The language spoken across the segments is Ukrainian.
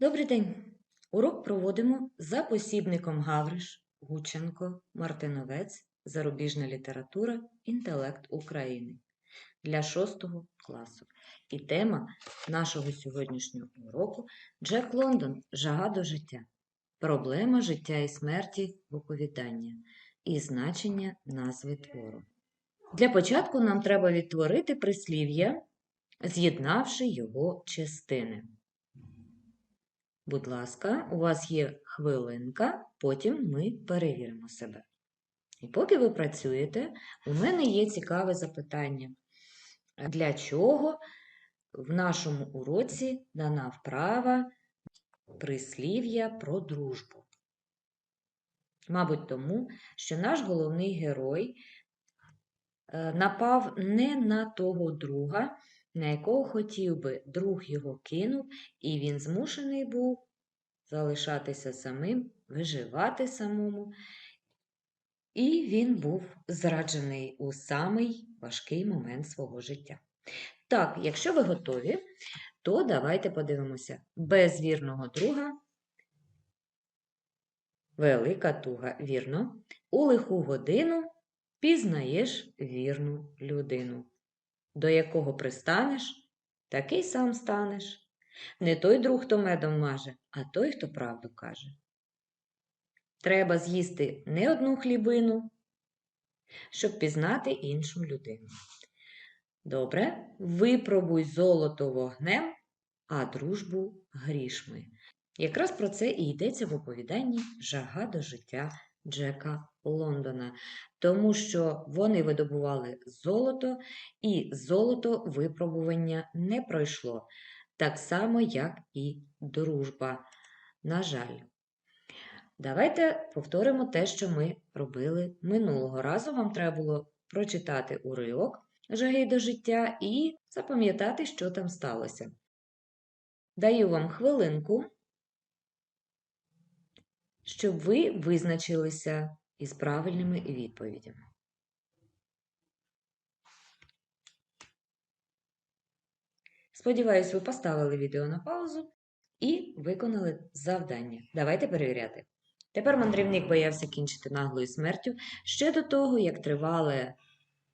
Добрий день! Урок проводимо за посібником Гавриш, Гученко, Мартиновець, Зарубіжна література, Інтелект України для 6 класу. І тема нашого сьогоднішнього уроку Джек Лондон Жага до життя. Проблема життя і смерті в оповідання і значення назви твору. Для початку нам треба відтворити прислів'я, з'єднавши його частини. Будь ласка, у вас є хвилинка, потім ми перевіримо себе. І поки ви працюєте, у мене є цікаве запитання. Для чого в нашому уроці дана вправа прислів'я про дружбу? Мабуть, тому, що наш головний герой е, напав не на того друга, на якого хотів би, друг його кинув, і він змушений був залишатися самим, виживати самому. І він був зраджений у самий важкий момент свого життя. Так, якщо ви готові, то давайте подивимося. Без вірного друга велика туга, вірно. У лиху годину пізнаєш вірну людину. До якого пристанеш, такий сам станеш. Не той друг, хто медом маже, а той, хто правду каже. Треба з'їсти не одну хлібину, щоб пізнати іншу людину. Добре, випробуй золото вогнем, а дружбу грішми. Якраз про це і йдеться в оповіданні Жага до життя Джека Лондона, тому що вони видобували золото, і золото випробування не пройшло, так само, як і дружба. На жаль. Давайте повторимо те, що ми робили минулого разу. Вам треба було прочитати уривок жаги до життя і запам'ятати, що там сталося. Даю вам хвилинку, щоб ви визначилися із правильними відповідями. Сподіваюсь, ви поставили відео на паузу і виконали завдання. Давайте перевіряти. Тепер мандрівник боявся кінчити наглою смертю ще до того, як тривале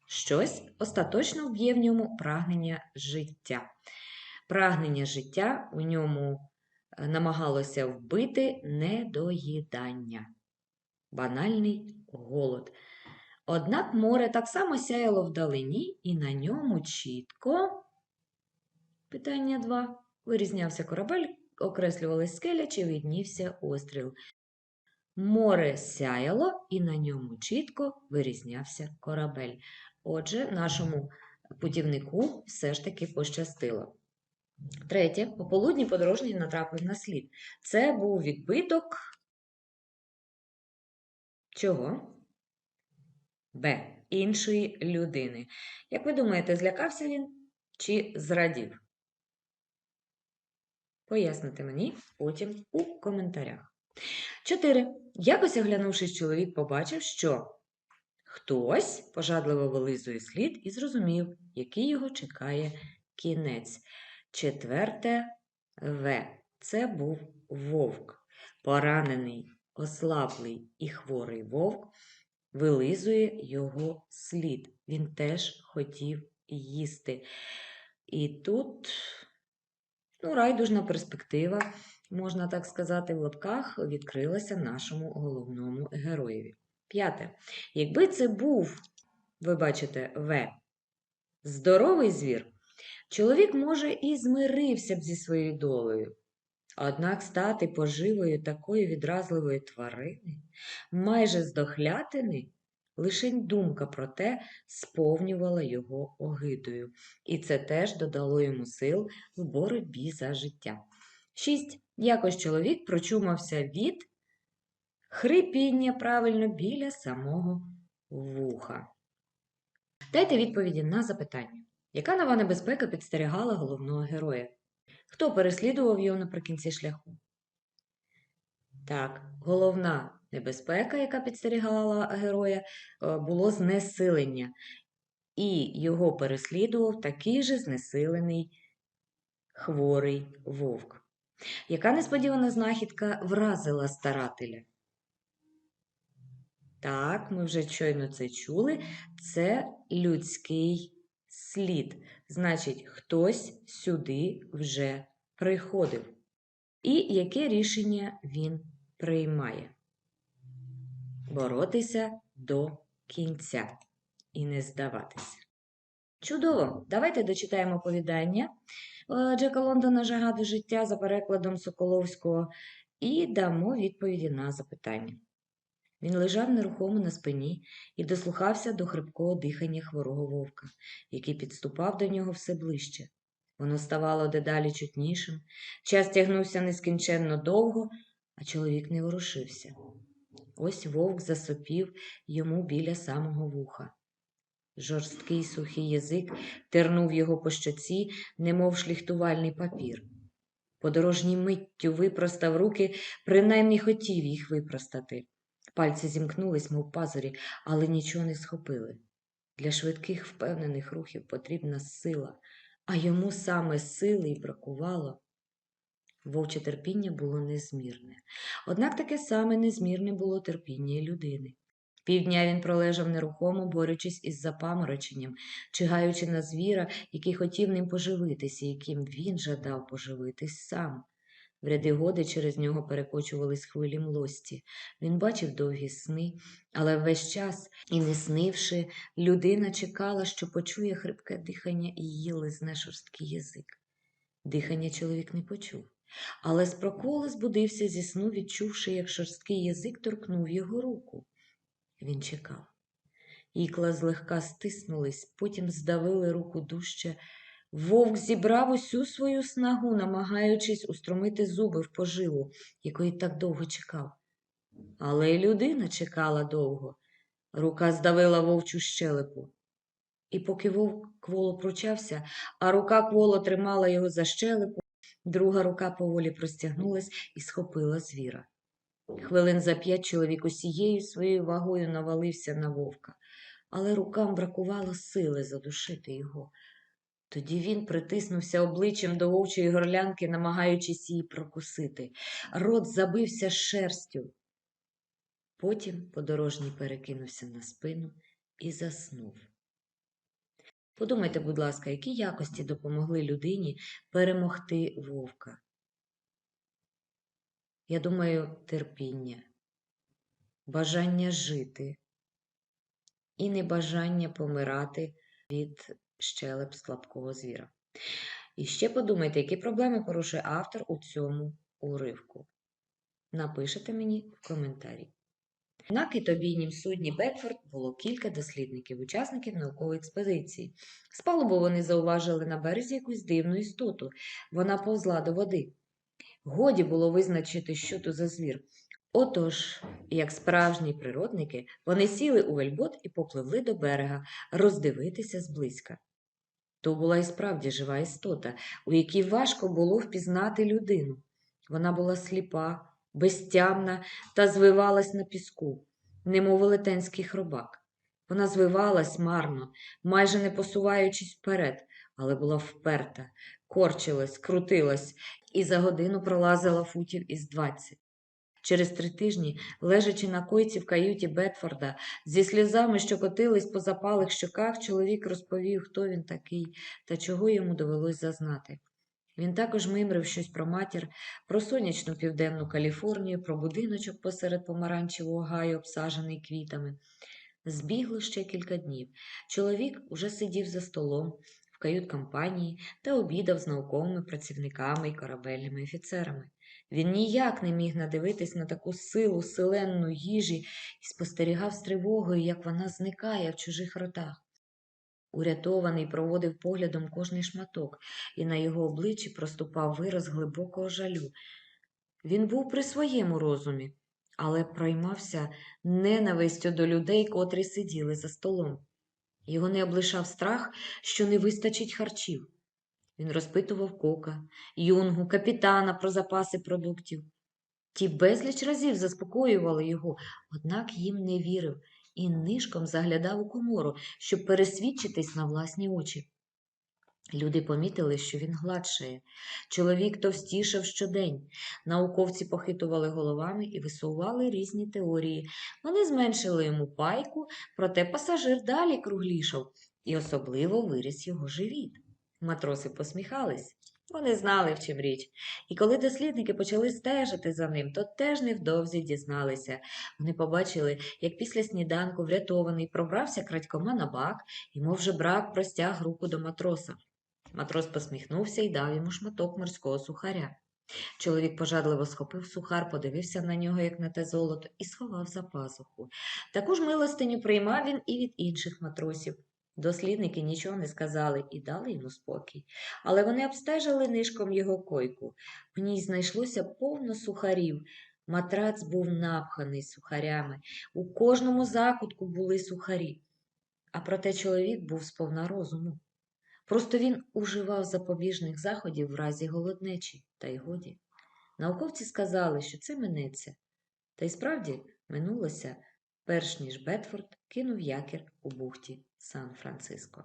щось остаточно вб'є в ньому прагнення життя. Прагнення життя у ньому намагалося вбити недоїдання, банальний голод. Однак море так само сяяло вдалині, і на ньому чітко. Питання 2. Вирізнявся корабель, окреслювалась скеля чи віднівся остріл. Море сяяло, і на ньому чітко вирізнявся корабель. Отже, нашому путівнику все ж таки пощастило. Третє. Пополудні подорожній натрапив на слід. Це був відбиток чого? Б. Іншої людини. Як ви думаєте, злякався він чи зрадів? Поясните мені потім у коментарях. 4. Якось оглянувшись, чоловік побачив, що хтось пожадливо вилизує слід і зрозумів, який його чекає кінець. Четверте В. Це був вовк. Поранений, ослаблий і хворий вовк вилизує його слід. Він теж хотів їсти. І тут Ну, райдужна перспектива, можна так сказати, в лапках відкрилася нашому головному героєві. П'яте. Якби це був, ви бачите, В, здоровий звір, чоловік, може, і змирився б зі своєю долею. Однак стати поживою такої відразливої тварини, майже здохлятини, Лишень думка про те сповнювала його огидою, і це теж додало йому сил в боротьбі за життя. 6. Якось чоловік прочумався від хрипіння правильно біля самого вуха. Дайте відповіді на запитання. Яка нова небезпека підстерігала головного героя? Хто переслідував його наприкінці шляху? Так, головна небезпека, яка підстерігала героя, е, було знесилення, і його переслідував такий же знесилений хворий вовк. Яка несподівана знахідка вразила старателя? Так, ми вже щойно це чули. Це людський слід. Значить, хтось сюди вже приходив. І яке рішення він приймає? Боротися до кінця і не здаватися. Чудово! Давайте дочитаємо оповідання е, Джека Лондона Жага до життя за перекладом Соколовського і дамо відповіді на запитання. Він лежав нерухомо на спині і дослухався до хрипкого дихання хворого вовка, який підступав до нього все ближче. Воно ставало дедалі чутнішим, час тягнувся нескінченно довго, а чоловік не ворушився. Ось вовк засопів йому біля самого вуха. Жорсткий сухий язик тернув його по щоці, немов шліхтувальний папір. Подорожній миттю випростав руки, принаймні хотів їх випростати. Пальці зімкнулись, мов пазурі, але нічого не схопили. Для швидких впевнених рухів потрібна сила, а йому саме сили й бракувало. Вовче терпіння було незмірне. Однак таке саме незмірне було терпіння людини. Півдня він пролежав нерухомо, борючись із запамороченням, чигаючи на звіра, який хотів ним поживитися, яким він жадав поживитись сам. В ряди годи через нього перекочувались хвилі млості. Він бачив довгі сни, але весь час, і не снивши, людина чекала, що почує хрипке дихання і її лизне шорсткий язик. Дихання чоловік не почув, але спроколо збудився зі сну, відчувши, як шорсткий язик торкнув його руку. Він чекав. Ікла злегка стиснулись, потім здавили руку дужче. Вовк зібрав усю свою снагу, намагаючись устромити зуби в поживу, якої так довго чекав. Але й людина чекала довго. Рука здавила вовчу щелепу. І поки вовк кволо пручався, а рука кволо тримала його за щелепу, друга рука поволі простягнулась і схопила звіра. Хвилин за п'ять чоловік усією своєю вагою навалився на вовка, але рукам бракувало сили задушити його. Тоді він притиснувся обличчям до вовчої горлянки, намагаючись її прокусити. Рот забився шерстю. Потім подорожній перекинувся на спину і заснув. Подумайте, будь ласка, які якості допомогли людині перемогти вовка? Я думаю, терпіння, бажання жити і небажання помирати від щелеп слабкого звіра. І ще подумайте, які проблеми порушує автор у цьому уривку. Напишете мені в коментарі. На китобійнім судні Бекфорд було кілька дослідників, учасників наукової експедиції. З палубу вони зауважили на березі якусь дивну істоту. Вона повзла до води. Годі було визначити, що то за звір. Отож, як справжні природники, вони сіли у вельбот і попливли до берега роздивитися зблизька. То була і справді жива істота, у якій важко було впізнати людину. Вона була сліпа, безтямна та звивалась на піску, немов велетенський хробак. Вона звивалась марно, майже не посуваючись вперед, але була вперта, корчилась, крутилась і за годину пролазила футів із двадцять. Через три тижні, лежачи на койці в каюті Бетфорда, зі сльозами, що котились по запалих щоках, чоловік розповів, хто він такий та чого йому довелось зазнати. Він також мимрив щось про матір, про сонячну південну Каліфорнію, про будиночок посеред помаранчевого гаю, обсаджений квітами. Збігло ще кілька днів. Чоловік уже сидів за столом в кают-компанії та обідав з науковими працівниками і корабельними офіцерами. Він ніяк не міг надивитись на таку силу селенну їжі і спостерігав з тривогою, як вона зникає в чужих ротах. Урятований проводив поглядом кожний шматок, і на його обличчі проступав вираз глибокого жалю. Він був при своєму розумі, але проймався ненавистю до людей, котрі сиділи за столом. Його не облишав страх, що не вистачить харчів. Він розпитував кока, юнгу, капітана про запаси продуктів. Ті безліч разів заспокоювали його, однак їм не вірив і нишком заглядав у комору, щоб пересвідчитись на власні очі. Люди помітили, що він гладшає. Чоловік товстішав щодень. Науковці похитували головами і висували різні теорії. Вони зменшили йому пайку, проте пасажир далі круглішав, і особливо виріс його живіт. Матроси посміхались. Вони знали, в чим річ. І коли дослідники почали стежити за ним, то теж невдовзі дізналися. Вони побачили, як після сніданку врятований пробрався крадькома на бак, і, мов же брак, простяг руку до матроса. Матрос посміхнувся і дав йому шматок морського сухаря. Чоловік пожадливо схопив сухар, подивився на нього, як на те золото, і сховав за пазуху. Таку ж милостиню приймав він і від інших матросів. Дослідники нічого не сказали і дали йому спокій, але вони обстежили нишком його койку. В ній знайшлося повно сухарів. Матрац був напханий сухарями. У кожному закутку були сухарі. А проте чоловік був сповна розуму. Просто він уживав запобіжних заходів в разі голоднечі, та й годі. Науковці сказали, що це минеться. Та й справді минулося, перш ніж Бетфорд кинув якір у бухті Сан-Франциско.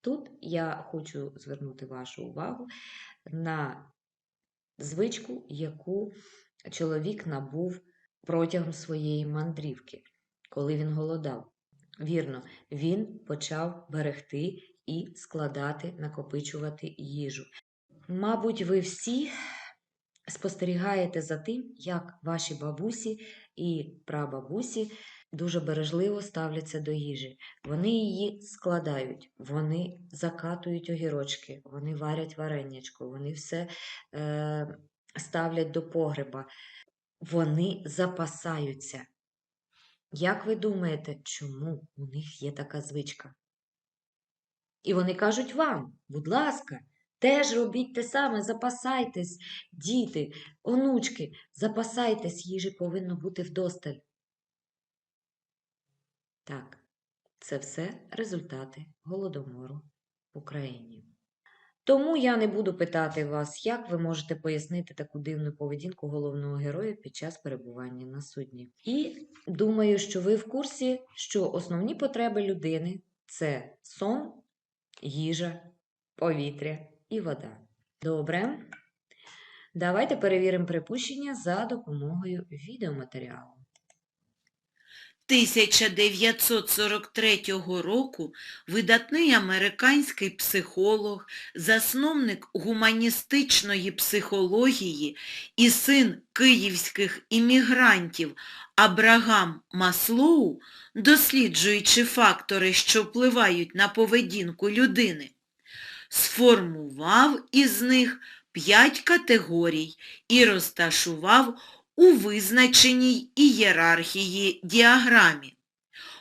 Тут я хочу звернути вашу увагу на звичку, яку чоловік набув протягом своєї мандрівки, коли він голодав. Вірно, він почав берегти і складати, накопичувати їжу. Мабуть, ви всі спостерігаєте за тим, як ваші бабусі і прабабусі дуже бережливо ставляться до їжі. Вони її складають, вони закатують огірочки, вони варять варенячко, вони все е, ставлять до погреба, вони запасаються. Як ви думаєте, чому у них є така звичка? І вони кажуть вам, будь ласка, теж робіть те саме, запасайтесь, діти, онучки, запасайтесь, їжі повинно бути вдосталь. Так, це все результати голодомору в Україні. Тому я не буду питати вас, як ви можете пояснити таку дивну поведінку головного героя під час перебування на судні. І думаю, що ви в курсі, що основні потреби людини це сон, їжа, повітря і вода. Добре. Давайте перевіримо припущення за допомогою відеоматеріалу. 1943 року видатний американський психолог, засновник гуманістичної психології і син київських іммігрантів Абрагам Маслоу, досліджуючи фактори, що впливають на поведінку людини, сформував із них п'ять категорій і розташував у визначеній ієрархії діаграмі.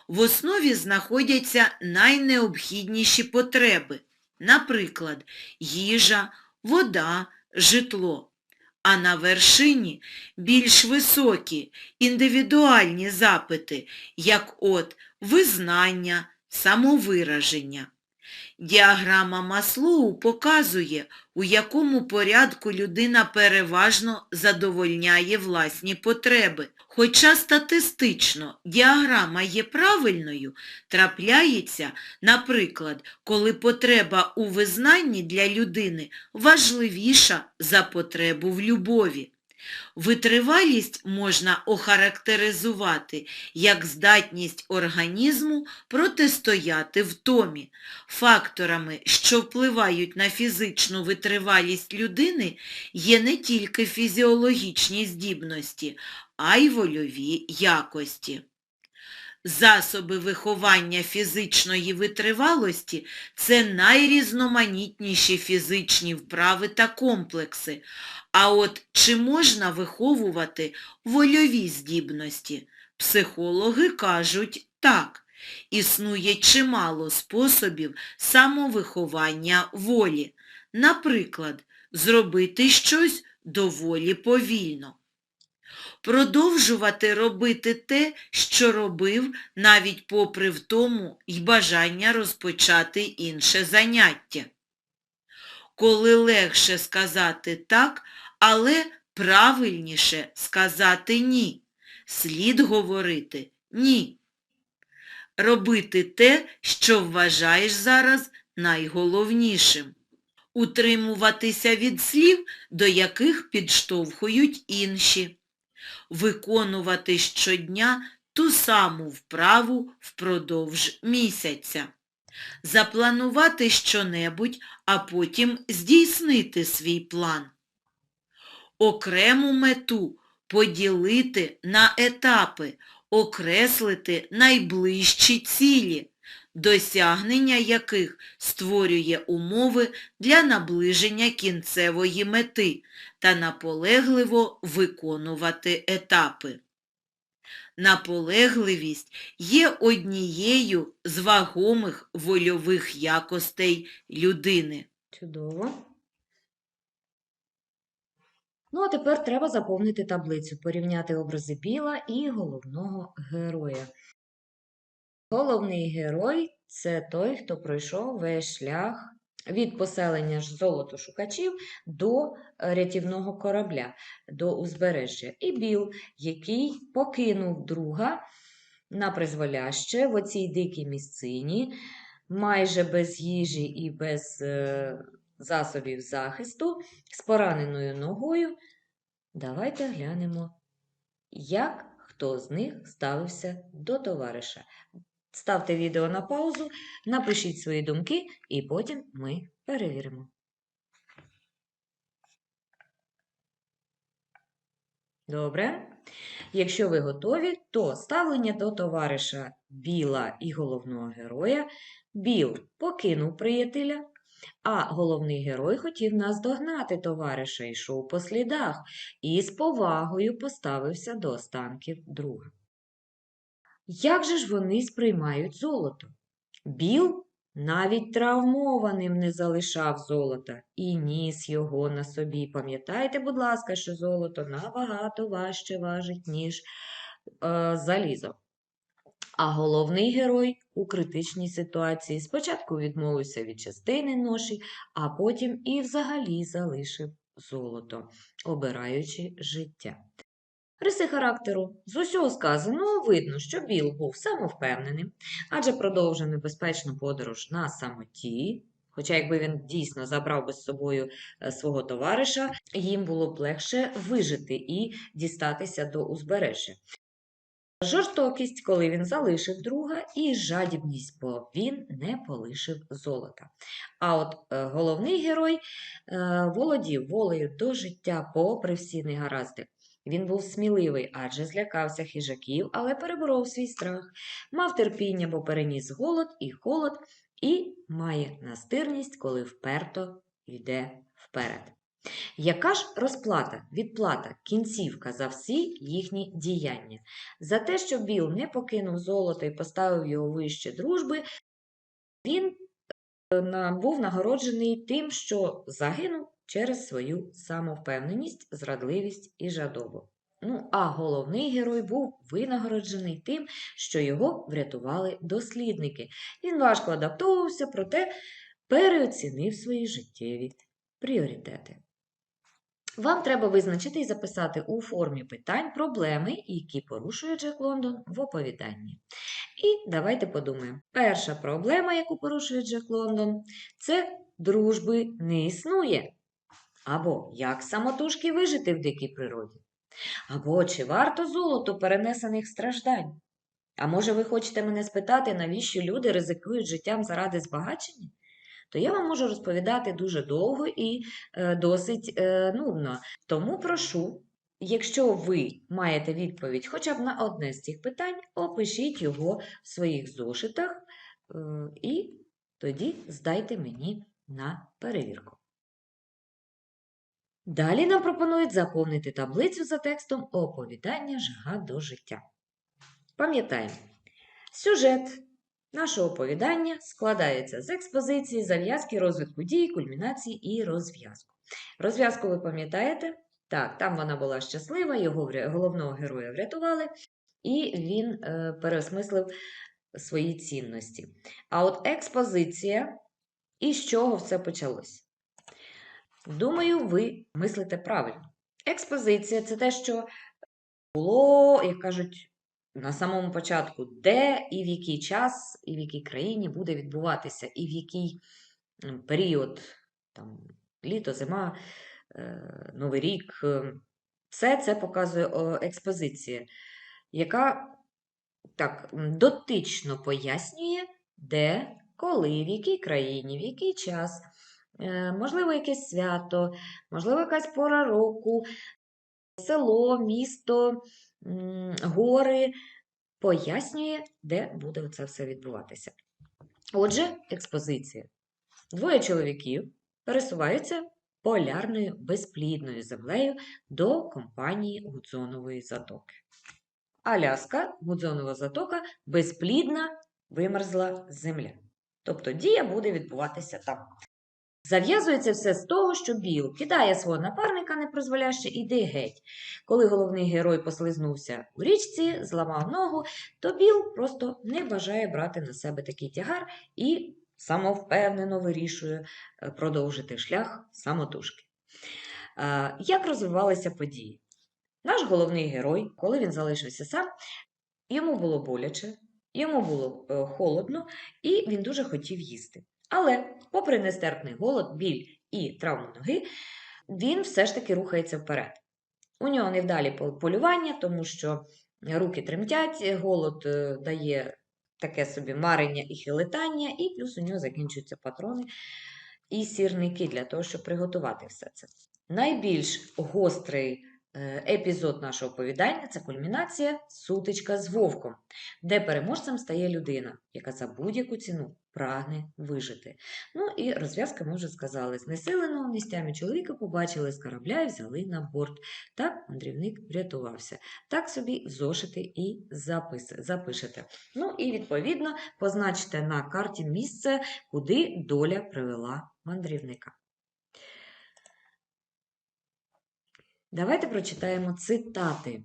В основі знаходяться найнеобхідніші потреби, наприклад, їжа, вода, житло. А на вершині більш високі індивідуальні запити, як от визнання, самовираження. Діаграма Маслоу показує, у якому порядку людина переважно задовольняє власні потреби. Хоча статистично діаграма є правильною, трапляється, наприклад, коли потреба у визнанні для людини важливіша за потребу в любові. Витривалість можна охарактеризувати як здатність організму протистояти втомі. Факторами, що впливають на фізичну витривалість людини, є не тільки фізіологічні здібності, а й вольові якості. Засоби виховання фізичної витривалості – це найрізноманітніші фізичні вправи та комплекси. А от чи можна виховувати вольові здібності? Психологи кажуть так. Існує чимало способів самовиховання волі. Наприклад, зробити щось доволі повільно. Продовжувати робити те, що робив, навіть попри втому й бажання розпочати інше заняття. Коли легше сказати так, але правильніше сказати ні. Слід говорити ні. Робити те, що вважаєш зараз найголовнішим. утримуватися від слів, до яких підштовхують інші, виконувати щодня ту саму вправу впродовж місяця, запланувати щонебудь, а потім здійснити свій план. Окрему мету поділити на етапи, окреслити найближчі цілі, досягнення яких створює умови для наближення кінцевої мети та наполегливо виконувати етапи. Наполегливість є однією з вагомих вольових якостей людини. Чудово. Ну, а тепер треба заповнити таблицю, порівняти образи Біла і головного героя. Головний герой це той, хто пройшов весь шлях від поселення ж золотошукачів до е, рятівного корабля, до узбережжя. І Біл, який покинув друга на призволяще в оцій дикій місцині, майже без їжі і без е, засобів захисту, з пораненою ногою. Давайте глянемо, як хто з них ставився до товариша. Ставте відео на паузу, напишіть свої думки, і потім ми перевіримо. Добре. Якщо ви готові, то ставлення до товариша Біла і головного героя. Біл покинув приятеля, а головний герой хотів наздогнати товариша, йшов по слідах і з повагою поставився до останків друга. Як же ж вони сприймають золото? Біл навіть травмованим не залишав золота і ніс його на собі. Пам'ятайте, будь ласка, що золото набагато важче важить, ніж е, залізо. А головний герой у критичній ситуації спочатку відмовився від частини ноші, а потім і взагалі залишив золото, обираючи життя. Риси характеру з усього сказаного видно, що Біл був самовпевненим, адже продовжив небезпечну подорож на самоті. Хоча, якби він дійсно забрав би з собою е, свого товариша, їм було б легше вижити і дістатися до узбережжя. Жорстокість, коли він залишив друга, і жадібність, бо він не полишив золота. А от е, головний герой е, володів волею до життя попри всі негаразди. Він був сміливий, адже злякався хижаків, але переборов свій страх, мав терпіння, бо переніс голод і холод, і має настирність, коли вперто йде вперед. Яка ж розплата, відплата, кінцівка за всі їхні діяння? За те, що Біл не покинув золото і поставив його вище дружби, він е, був нагороджений тим, що загинув через свою самовпевненість, зрадливість і жадобу. Ну, а головний герой був винагороджений тим, що його врятували дослідники. Він важко адаптовувався, проте переоцінив свої життєві пріоритети. Вам треба визначити і записати у формі питань проблеми, які порушує Джек Лондон в оповіданні. І давайте подумаємо. Перша проблема, яку порушує Джек Лондон, це дружби не існує. Або як самотужки вижити в дикій природі. Або чи варто золото перенесених страждань? А може ви хочете мене спитати, навіщо люди ризикують життям заради збагачення? То я вам можу розповідати дуже довго і е, досить е, нудно. Тому прошу, якщо ви маєте відповідь хоча б на одне з цих питань, опишіть його в своїх зошитах е, і тоді здайте мені на перевірку. Далі нам пропонують заповнити таблицю за текстом оповідання жага до життя. Пам'ятаємо, сюжет нашого оповідання складається з експозиції, зав'язки, розвитку дій, кульмінації і розв'язку. Розв'язку ви пам'ятаєте? Так, там вона була щаслива, його головного героя врятували, і він е, переосмислив свої цінності. А от експозиція, і з чого все почалось? Думаю, ви мислите правильно. Експозиція це те, що було, як кажуть, на самому початку, де і в який час, і в якій країні буде відбуватися, і в який період там, літо, зима, е, Новий рік. Все це показує експозиція, яка так дотично пояснює, де, коли, в якій країні, в який час, можливо, якесь свято, можливо, якась пора року, село, місто, гори, пояснює, де буде це все відбуватися. Отже, експозиція. Двоє чоловіків пересуваються полярною безплідною землею до компанії Гудзонової затоки. Аляска, Гудзонова затока, безплідна вимерзла земля. Тобто дія буде відбуватися там. Зав'язується все з того, що Біл кидає свого напарника непризволяще, іди геть. Коли головний герой послизнувся у річці, зламав ногу, то Біл просто не бажає брати на себе такий тягар і самовпевнено вирішує е, продовжити шлях самотужки. Е, Як розвивалися події? Наш головний герой, коли він залишився сам, йому було боляче, йому було е, холодно, і він дуже хотів їсти. Але, попри нестерпний голод, біль і травму ноги, він все ж таки рухається вперед. У нього невдалі полювання, тому що руки тремтять, голод е, дає таке собі марення і хилитання, і плюс у нього закінчуються патрони і сірники для того, щоб приготувати все це. Найбільш гострий епізод нашого оповідання це кульмінація сутичка з вовком, де переможцем стає людина, яка за будь-яку ціну прагне вижити. Ну і розв'язка, ми вже сказали, знесиленого нестями чоловіка побачили з корабля і взяли на борт. Так мандрівник врятувався. Так собі зошити і запис, запишете. Ну і відповідно позначте на карті місце, куди доля привела мандрівника. Давайте прочитаємо цитати.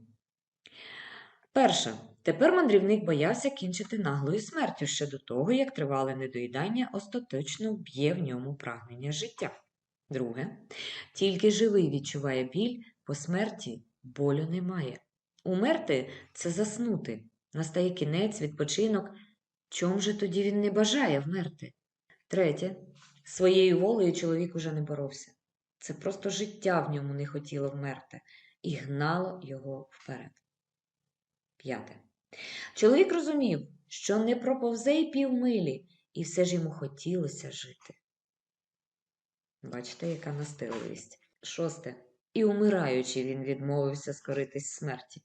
Перша. Тепер мандрівник боявся кінчити наглою смертю ще до того, як тривале недоїдання остаточно вб'є в ньому прагнення життя. Друге. Тільки живий відчуває біль, по смерті болю немає. Умерти це заснути. Настає кінець, відпочинок. Чом же тоді він не бажає вмерти? Третє. Своєю волею чоловік уже не боровся. Це просто життя в ньому не хотіло вмерти і гнало його вперед. П'яте. Чоловік розумів, що не проповзе й півмилі, і все ж йому хотілося жити. Бачите, яка настирливість. Шосте. І умираючи, він відмовився скоритись смерті.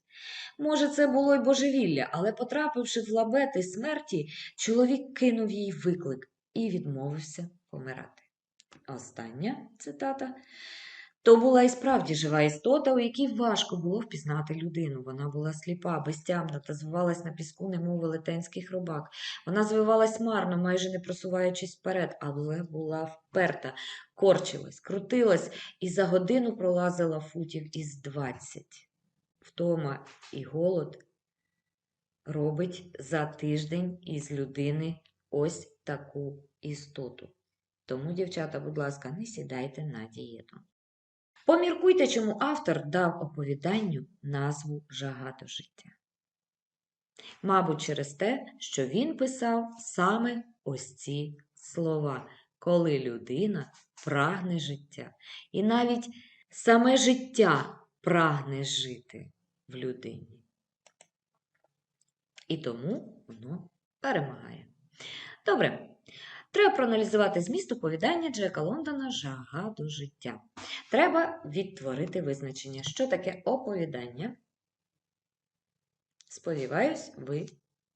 Може, це було й божевілля, але, потрапивши в лабети смерті, чоловік кинув їй виклик і відмовився помирати. Остання цитата. То була і справді жива істота, у якій важко було впізнати людину. Вона була сліпа, безтямна та звивалась на піску, немов велетенський хробак. Вона звивалась марно, майже не просуваючись вперед, але була вперта, корчилась, крутилась і за годину пролазила футів із двадцять. Втома і голод робить за тиждень із людини ось таку істоту. Тому, дівчата, будь ласка, не сідайте на дієту. Поміркуйте, чому автор дав оповіданню назву Жага до життя. Мабуть, через те, що він писав саме ось ці слова, коли людина прагне життя. І навіть саме життя прагне жити в людині. І тому воно перемагає. Добре. Треба проаналізувати зміст оповідання Джека Лондона Жага до життя. Треба відтворити визначення, що таке оповідання. Сподіваюсь, ви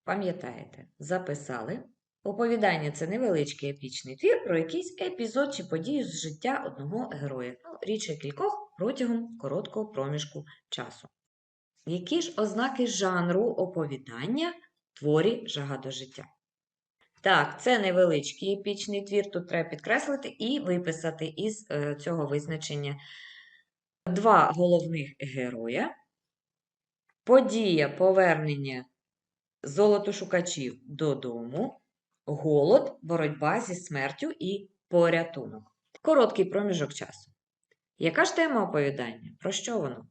пам'ятаєте. Записали. Оповідання це невеличкий епічний твір про якийсь епізод чи подію з життя одного героя. Ну, річ кількох протягом короткого проміжку часу. Які ж ознаки жанру оповідання творі Жага до життя? Так, це невеличкий епічний твір, тут треба підкреслити і виписати із е, цього визначення два головних героя. Подія повернення золотошукачів додому, голод, боротьба зі смертю і порятунок. Короткий проміжок часу. Яка ж тема оповідання? Про що воно?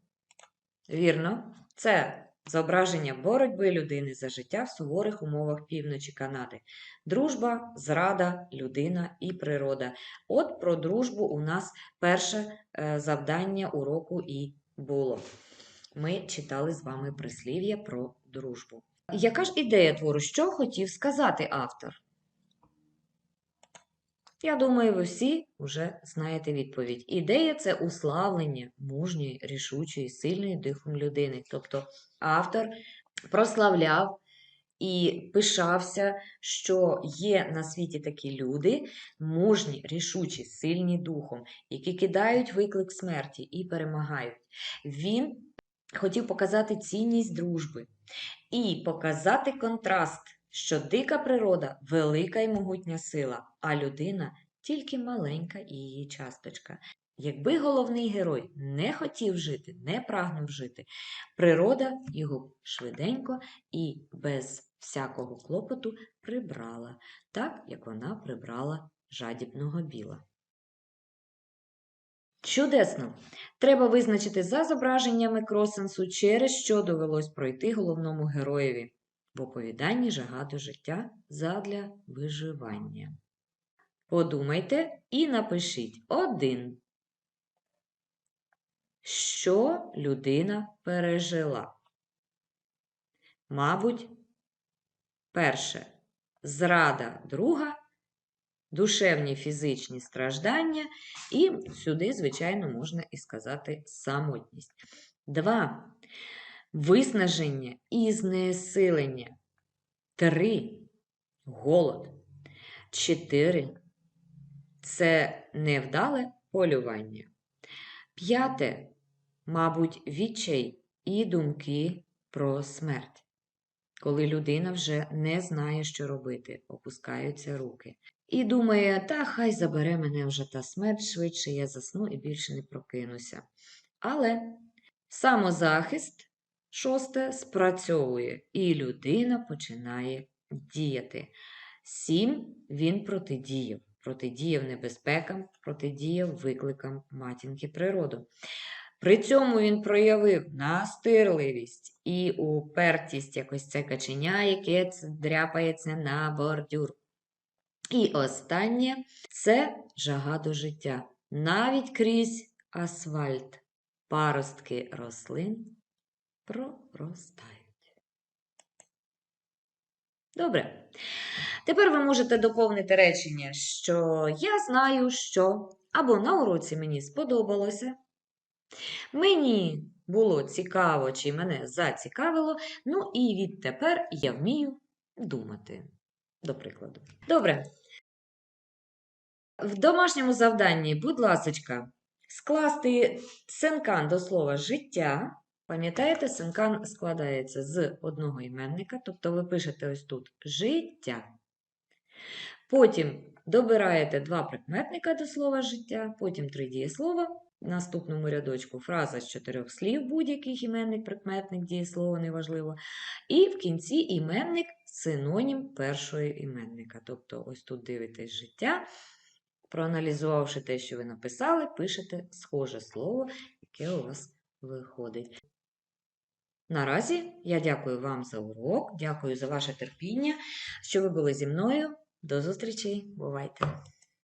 Вірно, це Зображення боротьби людини за життя в суворих умовах півночі Канади. Дружба, зрада, людина і природа. От про дружбу у нас перше е, завдання уроку і було. Ми читали з вами прислів'я про дружбу. Яка ж ідея твору? Що хотів сказати автор? Я думаю, ви всі вже знаєте відповідь. Ідея це уславлення мужньої, рішучої, сильної дихом людини. Тобто автор прославляв і пишався, що є на світі такі люди, мужні, рішучі, сильні духом, які кидають виклик смерті і перемагають. Він хотів показати цінність дружби і показати контраст, що дика природа велика і могутня сила, а людина тільки маленька і її часточка. Якби головний герой не хотів жити, не прагнув жити, природа його швиденько і без всякого клопоту прибрала, так як вона прибрала жадібного біла. Чудесно! Треба визначити за зображеннями кросенсу, через що довелось пройти головному героєві в оповіданні жага до життя задля виживання. Подумайте і напишіть один. Що людина пережила? Мабуть, перше зрада друга, душевні фізичні страждання, і сюди, звичайно, можна і сказати самотність. Два. Виснаження і знесилення. Три. Голод. Чотири. Це невдале полювання. П'яте, мабуть, відчай і думки про смерть. Коли людина вже не знає, що робити, опускаються руки. І думає, та хай забере мене вже та смерть швидше, я засну і більше не прокинуся. Але самозахист, шосте, спрацьовує, і людина починає діяти. Сім він протидіяв. Протидіяв небезпекам, протидіяв викликам матінки природу. При цьому він проявив настирливість і упертість, якось це каченя, яке дряпається на бордюр. І останнє це жага до життя. Навіть крізь асфальт паростки рослин проростають. Добре. Тепер ви можете доповнити речення, що я знаю, що або на уроці мені сподобалося, мені було цікаво, чи мене зацікавило, ну і відтепер я вмію думати. До прикладу. Добре. В домашньому завданні, будь ласочка, скласти синкан до слова життя. Пам'ятаєте, синкан складається з одного іменника, тобто ви пишете ось тут життя. Потім добираєте два прикметника до слова життя, потім три дієслова. В наступному рядочку фраза з чотирьох слів, будь-який іменник, прикметник, дієслово, неважливо. І в кінці іменник синонім першого іменника. Тобто, ось тут дивитесь життя, проаналізувавши те, що ви написали, пишете схоже слово, яке у вас виходить. Наразі я дякую вам за урок, дякую за ваше терпіння, що ви були зі мною. До зустрічі, бувайте!